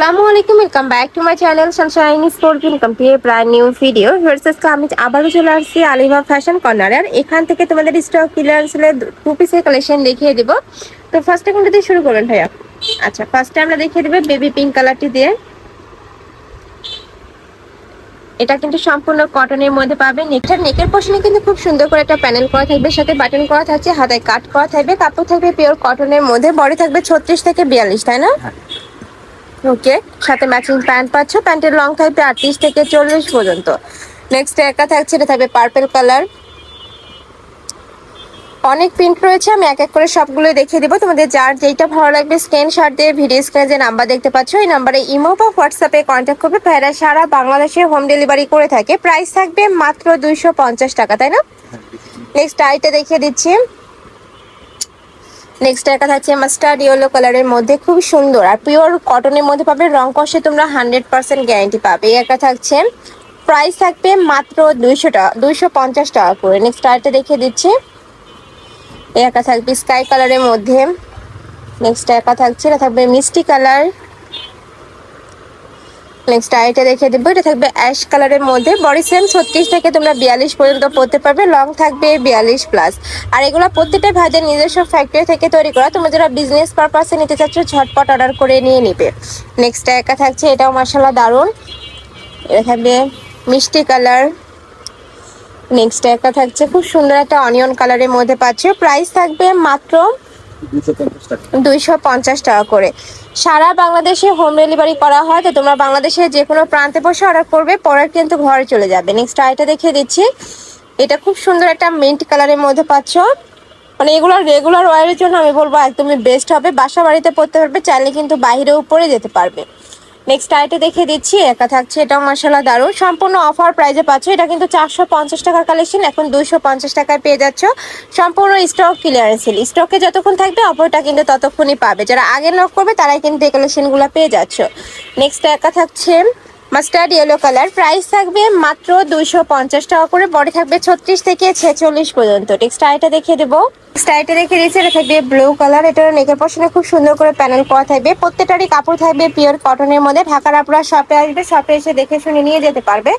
আসসালামু আলাইকুম welcome back to my channel sunshine sport welcome to a brand new video versus আমি আবারও চলে আসছি আলিভা ফ্যাশন কর্নার আর এখান থেকে তোমাদের স্টক ক্লিয়ারেন্স টু পিসের কালেকশন দেখিয়ে দিব। তো ফার্স্টে কোনটা দিয়ে শুরু করুন ভাইয়া? আচ্ছা ফার্স্টে আমরা দেখিয়ে দেবো বেবি পিঙ্ক কালারটি দিয়ে। এটা কিন্তু সম্পূর্ণ কটনের মধ্যে পাবে। নেকটার নেকের পোর্শনে কিন্তু খুব সুন্দর করে একটা প্যানেল করা থাকবে, সাথে বাটন করা থাকছে, হাতায় কাট করা থাকবে। কাপড় থাকবে পিওর কটনের মধ্যে বডি থাকবে ছত্রিশ থেকে বিয়াল্লিশ, তাই না? ওকে সাথে ম্যাচিং প্যান্ট পাচ্ছ প্যান্টের লং থাকবে আটত্রিশ থেকে চল্লিশ পর্যন্ত। নেক্সট একা থাকছে এটা থাকবে পার্পেল কালার অনেক প্রিন্ট রয়েছে আমি এক এক করে সবগুলো দেখিয়ে দেবো। তোমাদের যার যেটা ভালো লাগবে স্ক্রিনশট দিয়ে ভিডিও স্ক্রিনে যে নাম্বার দেখতে পাচ্ছ এই নাম্বারে ইমো বা হোয়াটসঅ্যাপে কন্ট্যাক্ট করবে। ভাইরা সারা বাংলাদেশে হোম ডেলিভারি করে থাকে। প্রাইস থাকবে মাত্র দুইশো পঞ্চাশ টাকা তাই না? নেক্সট আইটা দেখিয়ে দিচ্ছি। নেক্সট একটা থাকছে মাস্টার্ড ইয়েলো কালারের মধ্যে খুব সুন্দর। আর পিওর কটনের মধ্যে পাবে রং কষে তোমরা হান্ড্রেড পার্সেন্ট গ্যারেন্টি পাবে। এই একটা থাকছে। প্রাইস থাকবে মাত্র দুইশো টাকা, দুইশো পঞ্চাশ টাকা করে। নেক্সট আরেকটা দেখিয়ে দিচ্ছি। একা থাকবে স্কাই কালারের মধ্যে। নেক্সট একা থাকছে, এটা থাকবে মিষ্টি কালার নেক্সট আইটা দেখে দেবো। এটা থাকবে অ্যাশ কালারের মধ্যে। বডি সেম ছত্রিশ থেকে তোমরা বিয়াল্লিশ পর্যন্ত পড়তে পারবে। লং থাকবে বিয়াল্লিশ প্লাস আর এগুলো প্রত্যেকটা ভাইদের নিজস্ব ফ্যাক্টরি থেকে তৈরি করা। তোমরা যারা বিজনেস পারপাসে নিতে চাচ্ছ, ঝটপট অর্ডার করে নিয়ে নিবে। নেক্সট একা থাকছে, এটাও মার্শাল্লাহ দারুণ। এটা থাকবে মিষ্টি কালার নেক্সট একটা থাকছে, খুব সুন্দর একটা অনিয়ন কালারের মধ্যে পাচ্ছ। প্রাইস থাকবে মাত্র দুইশো পঞ্চাশ টাকা। করে। সারা বাংলাদেশে হোম ডেলিভারি করা হয়, তো তোমরা বাংলাদেশে যে কোনো প্রান্তে বসে অর্ডার করবে, পরের কিন্তু ঘরে চলে যাবে। নেক্সট আইটা দেখিয়ে দিচ্ছি। এটা খুব সুন্দর একটা মিন্ট কালারের মধ্যে পাচ্ছ। মানে এগুলো রেগুলার ওয়ারের জন্য আমি বলব একদমই বেস্ট হবে। বাসা বাড়িতে পড়তে পারবে, চাইলে কিন্তু বাইরে উপরে যেতে পারবে। নেক্সট আইটে দেখে দিচ্ছি, একা থাকছে, এটাও মশলা দারুণ। সম্পূর্ণ অফার প্রাইজে পাচ্ছ, এটা কিন্তু চারশো পঞ্চাশ টাকার কালেকশন এখন দুইশো পঞ্চাশ টাকায় পেয়ে যাচ্ছ। সম্পূর্ণ স্টক ক্লিয়ারেন্স স্টকে যতক্ষণ থাকবে অফারটা কিন্তু ততক্ষণই পাবে। যারা আগে নক করবে, তারাই কিন্তু এই কালেকশনগুলো পেয়ে যাচ্ছ। নেক্সট একা থাকছে মাস্টার্ড ইয়েলো কালার প্রাইস থাকবে মাত্র দুইশো পঞ্চাশ টাকা করে বডি থাকবে ছত্রিশ থেকে ছেচল্লিশ পর্যন্ত। নেক্সট আইটা দেখিয়ে দেবো। স্টাইটে রেখে দিয়েছে এটা থাকবে ব্লু কালার এটার নেকের পশনে খুব সুন্দর করে প্যানেল করা থাকবে। প্রত্যেকটারই কাপড় থাকবে পিওর কটনের মধ্যে। ঢাকার আপুরা শপে আসবে শপে এসে দেখে শুনে নিয়ে যেতে পারবে।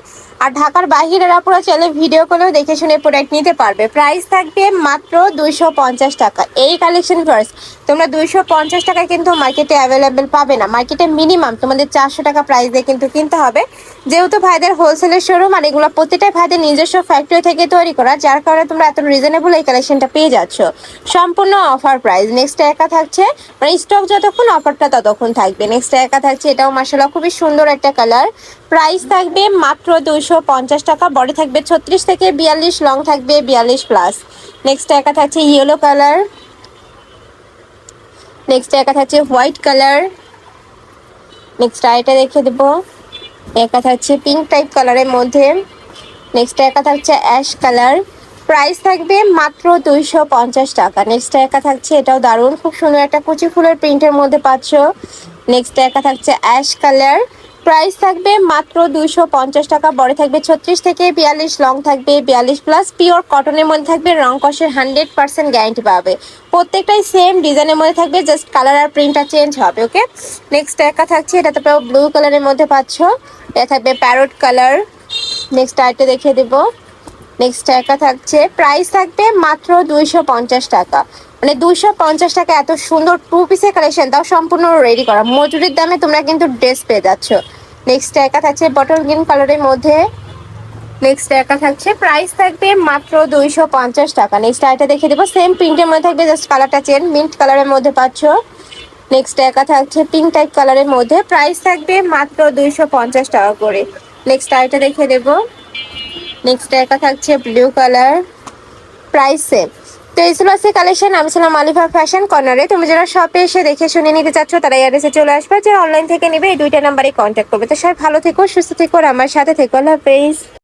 আর ঢাকার বাহিরের আপুরা চাইলে ভিডিও কলেও দেখে শুনে প্রোডাক্ট নিতে পারবে। প্রাইস থাকবে মাত্র দুইশো পঞ্চাশ টাকা। এই কালেকশন ফার্স্ট তোমরা দুইশো পঞ্চাশ টাকায় কিন্তু মার্কেটে অ্যাভেলেবেল পাবে না। মার্কেটে মিনিমাম তোমাদের চারশো টাকা প্রাইস দিয়ে কিন্তু কিনতে হবে। যেহেতু ভাইদের হোলসেলের শোরুম আর এগুলো প্রত্যেকটাই ভাইদের নিজস্ব ফ্যাক্টরি থেকে তৈরি করা, যার কারণে তোমরা এত রিজনেবল এই কালেকশনটা পেয়ে যাচ্ছ। সম্পূর্ণ অফার প্রাইস নেক্সট একা থাকছে মানে স্টক যতক্ষণ অফারটা ততক্ষণ থাকবে। নেক্সট একা থাকছে, এটাও মাসালা খুবই সুন্দর একটা কালার প্রাইস থাকবে মাত্র দুইশো পঞ্চাশ টাকা বডি থাকবে ছত্রিশ থেকে বিয়াল্লিশ লং থাকবে বিয়াল্লিশ প্লাস নেক্সট একা থাকছে ইয়েলো কালার নেক্সট একা থাকছে হোয়াইট কালার নেক্সট আইটা দেখে দেবো। একা থাকছে পিঙ্ক টাইপ কালারের মধ্যে। নেক্সট একা থাকছে অ্যাশ কালার প্রাইস থাকবে মাত্র দুইশো পঞ্চাশ টাকা। নেক্সট একা থাকছে, এটাও দারুণ, খুব সুন্দর একটা কুচি ফুলের প্রিন্টের মধ্যে পাচ্ছ। নেক্সট একা থাকছে অ্যাশ কালার প্রাইস থাকবে মাত্র দুইশো পঞ্চাশ টাকা, বড় থাকবে ছত্রিশ থেকে বিয়াল্লিশ লং থাকবে বিয়াল্লিশ প্লাস পিওর কটনের মধ্যে থাকবে, রং কষের হান্ড্রেড পার্সেন্ট গ্যারান্টি পাবে। প্রত্যেকটাই সেম ডিজাইনের মধ্যে থাকবে জাস্ট কালার আর প্রিন্টটা চেঞ্জ হবে ওকে নেক্সট একা থাকছে, এটা তো ব্লু কালারের মধ্যে পাচ্ছ। এটা থাকবে প্যারোট কালার নেক্সট আইটে দেখিয়ে দেবো। নেক্সট একা থাকছে প্রাইস থাকবে মাত্র দুইশো পঞ্চাশ টাকা। মানে দুইশো পঞ্চাশ টাকা এত সুন্দর টু পিসের কালেকশন তাও সম্পূর্ণ রেডি করা। মজুরির দামে তোমরা কিন্তু ড্রেস পেয়ে যাচ্ছ। নেক্সট একা থাকছে বটল গ্রিন কালারের মধ্যে। নেক্সট একা থাকছে প্রাইস থাকবে মাত্র দুইশো পঞ্চাশ টাকা। নেক্সট আইটা দেখে দেবো সেম প্রিন্টের মধ্যে থাকবে জাস্ট কালারটা চেন মিন্ট কালারের মধ্যে পাচ্ছ। নেক্সট একা থাকছে পিঙ্ক টাইপ কালারের মধ্যে প্রাইস থাকবে মাত্র দুইশো পঞ্চাশ টাকা করে। নেক্সট আইটা দেখে দেবো। নেক্সট একা থাকছে ব্লু কালার প্রাইস তো এই ছিল আজকে কালেকশন আমি ছিলাম আলিফা ফ্যাশন কর্নারে তুমি যারা শপে এসে দেখে শুনে নিতে চাচ্ছ, তারা এসে চলে আসবে। যারা অনলাইন থেকে নেবে, এই দুইটা নাম্বারে কন্ট্যাক্ট করবে। তো সবাই ভালো থেকো, সুস্থ থেকো আমার সাথে থেকো। আল্লাহ